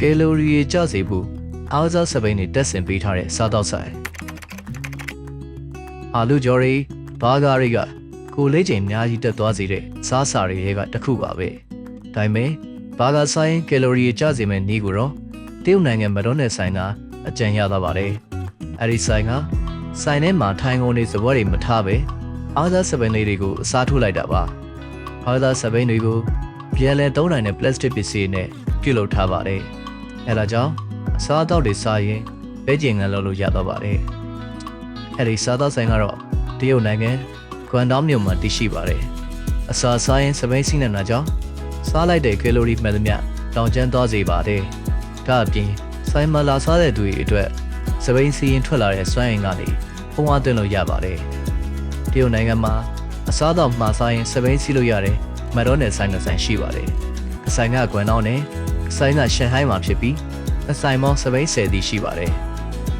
ကယ်လိုရီကျစေဖို့အားစားစပိန်တွေတက်ဆင်ပေးထားတဲ့စားတော့ဆိုင်အာလူဂျော်ရီဘာဂါတွေကကိုလေးချိန်အများကြီးတက်သွားစေတဲ့စားစာတွေကတစ်ခုပါပဲဒါပေမဲ့ဘာဂါဆိုင်ကယ်လိုရီကျစေမဲ့နည်းကိုတော့တရုတ်နိုင်ငံမတော်နယ်ဆိုင်ကအကြံရသွားပါတယ်အဲ့ဒီဆိုင်ကဆိုင်ထဲမှာထိုင်ကုန်တွေစပွဲတွေမထားပဲအားစားစပိန်လေးတွေကိုအစားထိုးလိုက်တာပါအားစားစပိန်တွေကို ပြန်လဲသုံးနိုင်တဲ့ပလတ်စတစ်ပစ္စည်းနဲ့ပြုတ်လုပ်ထားပါတယ်အဲဒါကြောင့်အစားအသောက်တွေစားရင်ပဲကျင်ငံလုပ်လို့ရတော့ပါတယ်အဲ့ဒီစားသောက်ဆိုင်ကတော့တရုတ်နိုင်ငံကွမ်တောင်းမြို့မှာတည်ရှိပါတယ်အစာစားရင်စပိန်စီးနေတာကြောင့်စားလိုက်တဲ့ကယ်လိုရီမှန်သမျှတောင်ကျမ်းသွားစေပါတယ်ဒါအပြင်ဆိုင်မှာလာစားတဲ့သူတွေအတွက်စပိန်စီရင်ထွက်လာတဲ့စွမ်းအင်ကနေဖုံးအားသွင်းလို့ရပါတယ်တရုတ်နိုင်ငံမှာအစားအသောက်မှာစားရင်စပိန်စီးလို့ရတယ် မက်ဒိုနယ်ဆိုင်တစ်ဆိုင်ရှိပါတယ်အဆိုင်ကကွမ်တောင်းနဲ့အဆိုင်ကရှန်ဟိုင်းမှာဖြစ်ပြီးအဆိုင်မောစပိန်ဆယ်တီရှိပါတယ်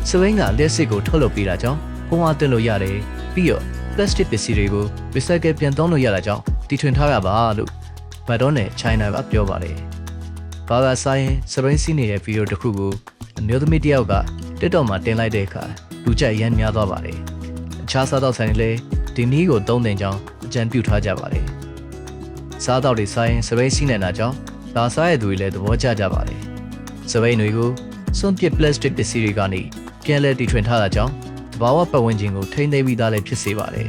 စပိန်ကလက်စစ်ကိုထုတ်လုပ်ပေးတာကြောင့်ဖုံးအားသွင်းလို့ရတယ်ပြီးတော့ plastic ပစ္စည်းတွေကို recycle ပြန်သုံးလို့ရတာကြောင့်တီထွင်ထားရပါလို့မက်ဒိုနယ် China ကပြောပါတယ်ဘာသာဆိုင်စပိန်စီးနေတဲ့ဗီဒီယိုတစ်ခုကိုအမျိုးသမီးတစ်ယောက်က TikTok မှာတင်လိုက်တဲ့အခါလူကြိုက်ရမ်းများသွားပါတယ်အခြားစားတော့ဆိုင်တွေလည်းဒီနည်းကိုသုံးသင်ကြောင်းအကြံပြုထားကြပါတယ် စားတော့တွေဆိုင်စပိန်စီးနေတာကြောင့်ဒါစားရတဲ့သူတွေလည်းသဘောကျကြပါတယ်စပိန်တွေကိုစွန့်ပစ် plastic ပစ္စည်းတွေကနေပြန်လည်တီထွင်ထားတာကြောင့်တဘာဝပတ်ဝန်းကျင်ကိုထိန်းသိမ်းပြီးသားလည်းဖြစ်စေပါတယ်